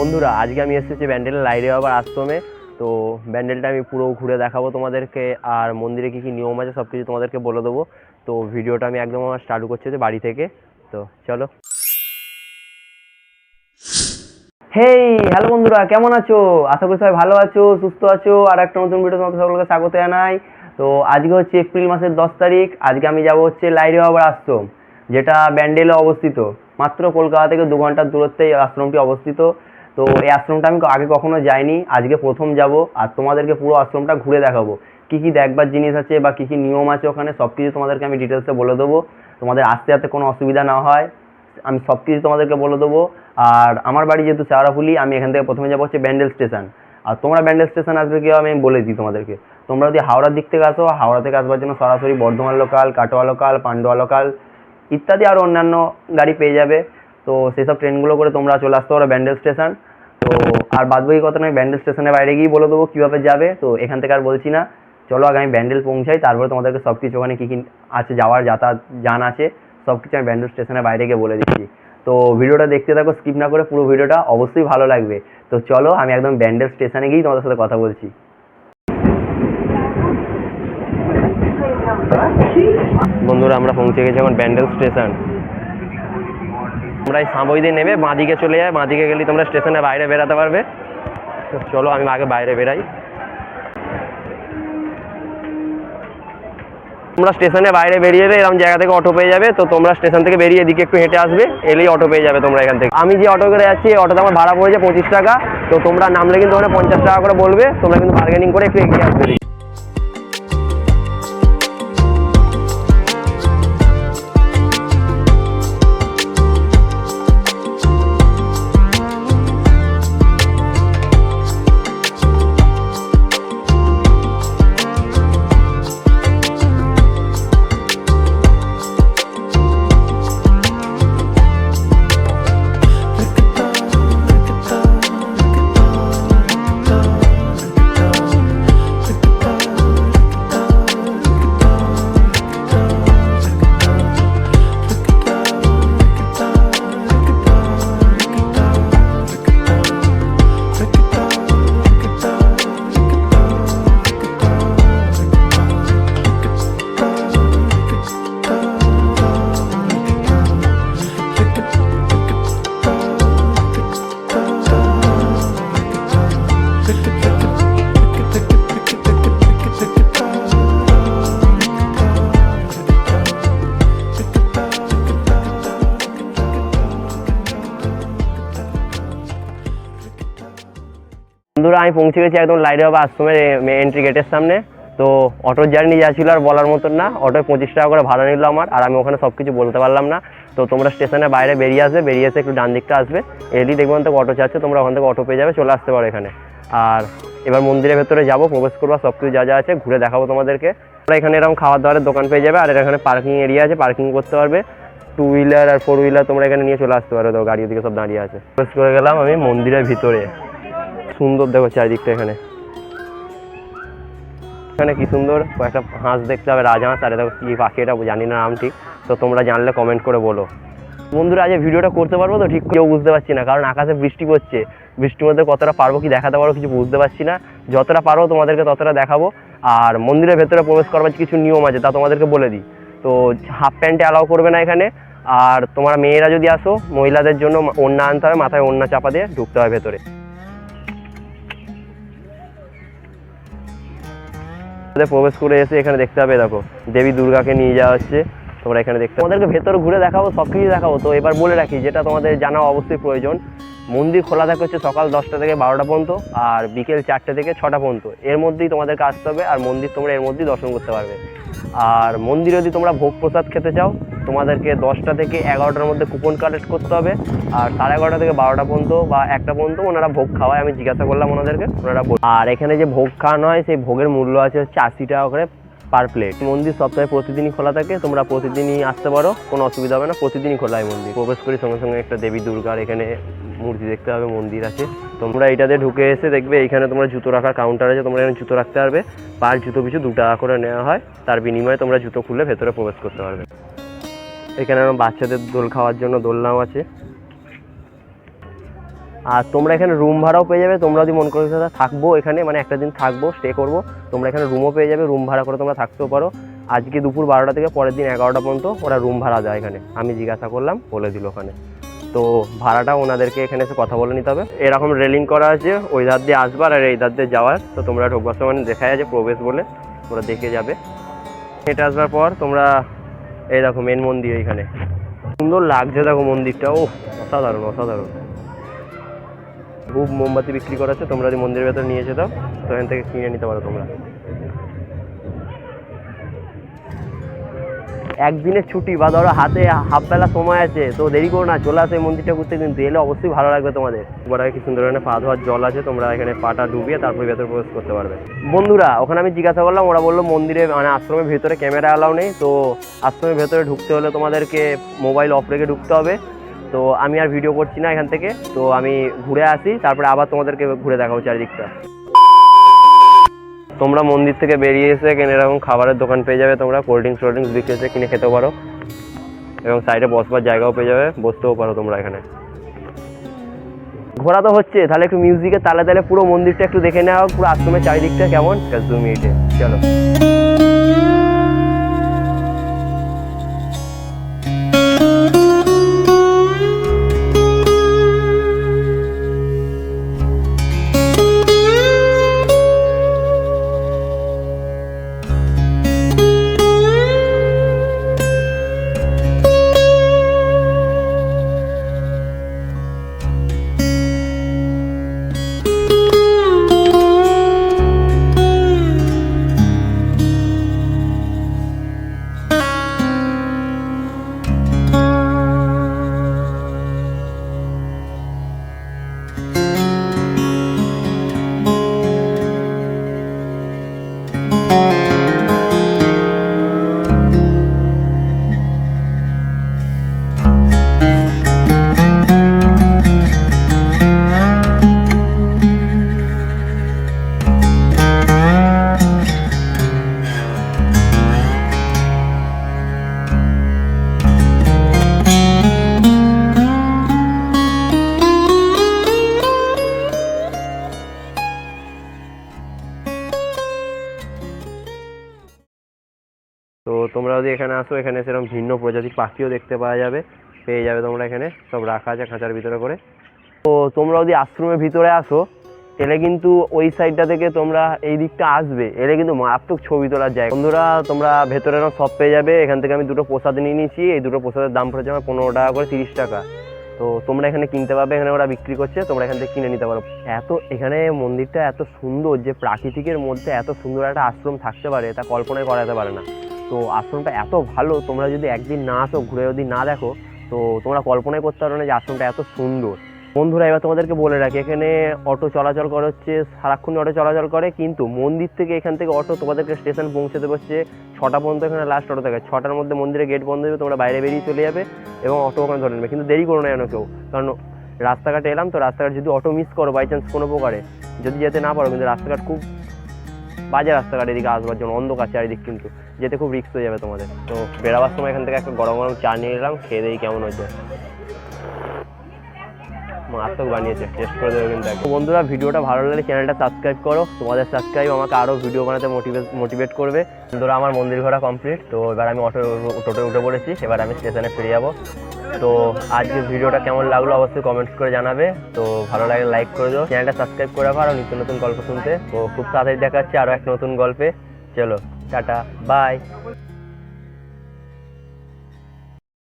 বন্ধুরা, আজকে আমি এসেছি ব্যান্ডেলের লাইরে বাবার আশ্রমে। তো ব্যান্ডেলটা আমি পুরো ঘুরে দেখাবো তোমাদেরকে, আর মন্দিরে কী কী নিয়ম আছে সব কিছু তোমাদেরকে বলে দেবো। তো ভিডিওটা আমি একদম আমার স্টার্ট করছি বাড়ি থেকে। তো চলো। হেই হ্যালো বন্ধুরা, কেমন আছো? আশা করি সবাই ভালো আছো, সুস্থ আছো, আর একটা নতুন ভিডিও তোমাদের সকলকে স্বাগত জানাই। তো আজকে হচ্ছে এপ্রিল মাসের দশ তারিখ, আজকে আমি যাব হচ্ছে লাইরে বাবার আশ্রম, যেটা ব্যান্ডেলে অবস্থিত। মাত্র কলকাতা থেকে দু ঘণ্টার দূরত্বে এই আশ্রমটি অবস্থিত। তো এই আশ্রমটা আমি আগে কখনো যাইনি, আজকে প্রথম যাব আর তোমাদেরকে পুরো আশ্রমটা ঘুরে দেখাবো। কী কী দেখবার জিনিস আছে বা কী কী নিয়ম আছে ওখানে সব কিছু তোমাদেরকে আমি ডিটেলসে বলে দেবো। তোমাদের আসতে আসতে কোনো অসুবিধা না হয়, আমি সব কিছু তোমাদেরকে বলে দেবো। আর আমার বাড়ি যেহেতু শেওড়াফুলি আমি এখান থেকে প্রথমে যাব হচ্ছে ব্যান্ডেল স্টেশন। আর তোমরা ব্যান্ডেল স্টেশন আসবে কি আমি বলে দিই তোমাদেরকে। তোমরা যদি হাওড়ার দিক থেকে আসো, হাওড়া থেকে আসবার জন্য সরাসরি Bardhaman local Katwa local Pandua local ইত্যাদি আরও অন্যান্য গাড়ি পেয়ে যাবে। তো সেসব ট্রেনগুলো করে তোমরা চলে আসতে পারো ব্যান্ডেল স্টেশন। তো আর বাদবাকি কথা নয়, ব্যান্ডেল স্টেশনের বাইরে গিয়েই বলে দেবো কীভাবে যাবে। তো এখান থেকে আর বলছি না। চলো আগে আমি ব্যান্ডেল পৌঁছাই, তারপরে তোমাদেরকে সব কিছু ওখানে কী কী আছে, যাওয়ার যাতায়াত যান আছে সব কিছু আমি ব্যান্ডেল স্টেশনের বাইরে গিয়ে বলে দিচ্ছি। তো ভিডিওটা দেখতে থাকো স্কিপ না করে পুরো ভিডিওটা অবশ্যই ভালো লাগবে। তো চলো, আমি একদম ব্যান্ডেল স্টেশনে গিয়েই তোমাদের সাথে কথা বলছি। বন্ধুরা, আমরা পৌঁছে গেছি এখন ব্যান্ডেল স্টেশন। তোমরা এই সাবই দিয়ে নেবে, বাঁদিকে চলে যায়, বাঁদিকে গেলে তোমরা স্টেশনের বাইরে বেরাতে পারবে। চলো, আমি আগে বাইরে বেরাই তোমরা স্টেশনে বাইরে বেরিয়ে যাবে এরকম জায়গা থেকে অটো পেয়ে যাবে, তো তোমরা স্টেশন থেকে বেরিয়ে এদিকে একটু হেঁটে আসবে, এলেই অটো পেয়ে যাবে তোমরা এখান থেকে। আমি যে অটো করে যাচ্ছি, এই অটোতে আমার ভাড়া পড়েছে পঁচিশ টাকা, তো তোমরা নামলে কিন্তু ওখানে পঞ্চাশ টাকা করে বলবে, তোমরা কিন্তু বার্গেনিং করে একটু এগিয়ে আসবে। আমি পৌঁছে গেছি একদম লাইটে বাবা আশ্রমের এন্ট্রি গেটের সামনে। তো অটোর জার্নি যা ছিল আর বলার মতন না। অটোয় পঁচিশ টাকা করে ভাড়া নিল আমার, আর আমি ওখানে সব কিছু বলতে পারলাম না। তো তোমরা স্টেশনের বাইরে বেরিয়ে আসবে, বেরিয়ে এসে একটু ডান দিকটা আসবে। এলি দেখবে ওখান থেকে অটো চাচ্ছে তোমরা ওখান থেকে অটো পেয়ে যাবে, চলে আসতে পারো এখানে। আর এবার মন্দিরের ভেতরে যাব, প্রবেশ করব সব কিছু যা যা আছে ঘুরে দেখাবো তোমাদেরকে। তোমরা এখানে এরকম খাবার দাবারের দোকান পেয়ে যাবে, আর এখানে পার্কিং এরিয়া আছে পার্কিং করতে পারবে। টু হুইলার আর ফোর হুইলার তোমরা এখানে নিয়ে চলে আসতে পারো, তো গাড়ি ওদিকে সব দাঁড়িয়ে আছে। প্রবেশ করে গেলাম আমি মন্দিরের ভিতরে। সুন্দর, দেখো চারিদিকটা এখানে। এখানে কি সুন্দর? কয়েকটা হাঁস দেখতে হবে রাজহাঁস আর দেখো কি পাখি এটা, জানি না নাম ঠিক। তো তোমরা জানলে কমেন্ট করে বলো। বন্ধুরা, আজ ভিডিওটা করতে পারব তো? ঠিক কেউ বুঝতে পারছি না, কারণ আকাশে বৃষ্টি পড়ছে। বৃষ্টির মধ্যে কতটা পারব কি দেখাতে পারব কিছু বুঝতে পারছি না। যতটা পারব তোমাদেরকে ততটা দেখাবো। আর মন্দিরের ভেতরে প্রবেশ করবার কিছু নিয়ম আছে, তা তোমাদেরকে বলে দিই। তো হাফ প্যান্টে অ্যালাউ করবে না এখানে। আর তোমরা মেয়েরা যদি আসো, মহিলাদের জন্য ওড়না আনতে হবে, মাথায় ওড়না চাপা দিয়ে ঢুকতে হয় ভেতরে। ভেতরে প্রবেশ করে এসে এখানে দেখতে হবে, দেখো। দেবী দুর্গাকে নিয়ে যাওয়া হচ্ছে, তোমরা এখানে দেখতে তোমাদেরকে ভেতর ঘুরে দেখাবো, সব কিছু দেখাবো। তো এবার বলে রাখি, যেটা তোমাদের জানা অবশ্যই প্রয়োজন, মন্দির খোলা থাকে হচ্ছে সকাল দশটা থেকে বারোটা পর্যন্ত আর বিকেল চারটে থেকে ছটা পর্যন্ত। এর মধ্যেই তোমাদেরকে আসতে হবে আর মন্দির তোমরা এর মধ্যেই দর্শন করতে পারবে। আর মন্দিরে যদি তোমরা ভোগ প্রসাদ খেতে চাও তোমাদেরকে দশটা থেকে এগারোটার মধ্যে কুপন কালেক্ট করতে হবে। আর সাড়ে এগারোটা থেকে বারোটা পর্যন্ত বা একটা পর্যন্ত ওনারা ভোগ খাওয়ায়। আমি জিজ্ঞাসা করলাম ওনাদেরকে, ওনারা আর এখানে যে ভোগ খাওয়ানো হয়, সেই ভোগের মূল্য আছে হচ্ছে আশি টাকা করে পার প্লেট মন্দির সপ্তাহে প্রতিদিনই খোলা থাকে, তোমরা প্রতিদিনই আসতে পারো, কোনো অসুবিধা হবে না, প্রতিদিনই খোলা হয় মন্দির। প্রবেশ করি সঙ্গে সঙ্গে একটা দেবী দুর্গার এখানে মূর্তি দেখতে হবে, মন্দির আছে। তোমরা এটাতে ঢুকে এসে দেখবে এখানে তোমরা জুতো রাখার কাউন্টার আছে, তোমরা এখানে জুতো রাখতে পারবে। পার জুতো পিছু দু টাকা করে নেওয়া হয়, তার বিনিময়ে তোমরা জুতো খুলে ভেতরে প্রবেশ করতে পারবে। এখানে বাচ্চাদের দোল খাওয়ার জন্য দোলনাও আছে। আর তোমরা এখানে রুম ভাড়াও পেয়ে যাবে। তোমরা যদি মন করে থাকব এখানে মানে একটা দিন থাকব স্টে করব, তোমরা এখানে রুমও পেয়ে যাবে। রুম ভাড়া করে তোমরা থাকতেও পারো। আজকে দুপুর বারোটা থেকে পরের দিন এগারোটা পর্যন্ত ওরা রুম ভাড়া দেয় এখানে। আমি জিজ্ঞাসা করলাম, বলে দিল ওখানে। তো ভাড়াটা ওনাদেরকে এখানে এসে কথা বলে নিতে হবে। এরকম রেলিং করা আছে, ওই ধার দিয়ে আসবার আর এই ধার দিয়ে যাওয়ার। তো তোমরা ঢোকবার সময় দেখা আছে, প্রবেশ বলে ওরা দেখে যাবে। হেঁটে আসবার পর তোমরা এই দেখো মেন মন্দির এইখানে। সুন্দর লাগছে দেখো মন্দিরটা ও অসাধারণ অসাধারণ। খুব মোমবাতি বিক্রি করা আছে, তোমরা যদি মন্দিরের ভেতর নিয়ে যেতাও তো এখান থেকে কিনে নিতে পারো তোমরা। একদিনের ছুটি, বা ধরো হাতে হাফ বেলা সময় আছে, তো দেরি করো না, চলে আসে মন্দিরটা ঘুরতে। কিন্তু এলে অবশ্যই ভালো লাগবে তোমাদের। বড় কি সুন্দর এখানে পা ধোয়ার জল আছে, তোমরা এখানে পাটা ডুবিয়ে তারপরে ভেতরে প্রবেশ করতে পারবে। বন্ধুরা, ওখানে আমি জিজ্ঞাসা করলাম, ওরা বলল মন্দিরে মানে আশ্রমের ভেতরে ক্যামেরা অ্যালাউ নেই, তো আশ্রমের ভেতরে ঢুকতে হলে তোমাদেরকে মোবাইল অফ রেখে ঢুকতে হবে। তো আমি আর ভিডিও করছি না এখান থেকে, তো আমি ঘুরে আসি, তারপরে আবার তোমাদেরকে ঘুরে দেখাবো চারিদিকটা। তোমরা মন্দির থেকে বেরিয়ে এসে এখানে এরকম খাবারের দোকান পেয়ে যাবে, তোমরা কোল্ড ড্রিঙ্কস ফোল্ড ড্রিঙ্কস বিক্রি কিনে খেতে পারো। এবং সাইডে বসবার জায়গাও পেয়ে যাবে, বসতেও পারো তোমরা এখানে। ঘোরা তো হচ্ছে, তাহলে একটু মিউজিকের তালে তালে পুরো মন্দিরটা একটু দেখে নেওয়া পুরো আশ্রমের চারিদিকটা কেমন? চলো। যদি এখানে আসো, এখানে সেরকম ভিন্ন প্রজাতির পাখিও দেখতে পাওয়া যাবে, পেয়ে যাবে তোমরা এখানে, সব রাখা আছে খাঁচার ভিতরে করে। তো তোমরা যদি আশ্রমের ভিতরে আসো এলে কিন্তু ওই সাইডটা থেকে তোমরা এই দিকটা আসবে, এলে কিন্তু মারাত্মক ছবি তোলার জায়গা। বন্ধুরা, তোমরা ভেতরে সব পেয়ে যাবে, এখান থেকে আমি দুটো প্রসাদ নিয়ে নিয়েছি এই দুটো প্রসাদের দাম পড়েছে আমার পনেরো টাকা করে তিরিশ টাকা। তো তোমরা এখানে কিনতে পারবে, এখানে ওরা বিক্রি করছে, তোমরা এখান থেকে কিনে নিতে পারো। এত এখানে মন্দিরটা এত সুন্দর যে প্রাকৃতিকের মধ্যে এত সুন্দর একটা আশ্রম থাকতে পারে তা কল্পনাই করা যেতে পারে না। তো আশ্রমটা এত ভালো, তোমরা যদি একদিন না আসো, ঘুরে যদি না দেখো, তো তোমরা কল্পনাই করতে পারো না যে আশ্রমটা এত সুন্দর। বন্ধুরা, এবার তোমাদেরকে বলে রাখি, এখানে অটো চলাচল করে হচ্ছে, সারাক্ষণ অটো চলাচল করে, কিন্তু মন্দির থেকে এখান থেকে অটো তোমাদেরকে স্টেশন পৌঁছে দেবে হচ্ছে ছটা পর্যন্ত এখানে লাস্ট অটো থাকে। ছটার মধ্যে মন্দিরে গেট বন্ধ হবে তোমরা বাইরে বেরিয়ে চলে যাবে এবং অটো ওখানে ধরে নেবে। কিন্তু দেরি করো না যেন কেউ, কারণ রাস্তাঘাটে এলাম, তো রাস্তাঘাট যদি অটো মিস করো বাই চান্স কোনো প্রকারে, যদি যেতে না পারো, কিন্তু রাস্তাঘাট খুব বাজে রাস্তাঘাট এদিকে আসবার জন্য, অন্ধকার চারিদিক কিন্তু, যেতে খুব রিস্ক হয়ে যাবে তোমাদের। তো বেরাবার সময় এখান থেকে একটা গরম গরম চা নিয়ে এলাম, খেয়ে দেই কেমন হয়েছে। মারাত্মক বানিয়েছে টেস্ট করে দেবে কিন্তু। বন্ধুরা, ভিডিওটা ভালো লাগলে চ্যানেলটা সাবস্ক্রাইব করো। তোমাদের সাবস্ক্রাইব আমাকে আরও ভিডিও বানাতে মোটিভেট মোটিভেট করবে। বন্ধুরা, আমার মন্দির ঘোরা কমপ্লিট তো এবার আমি অটো টোটো উঠে পড়েছি, এবার আমি স্টেশনে ফিরে যাব। তো আজকে ভিডিওটা কেমন লাগল অবশ্যই কমেন্টস করে জানাবে। তো ভালো লাগে লাইক করে দাও। চ্যানেলটা সাবস্ক্রাইব করে রাখো নিত্য নতুন গল্প শুনতে। তো খুব তাড়াতাড়ি দেখাচ্ছে আরও এক নতুন গল্পে। চলো, টাটা বাই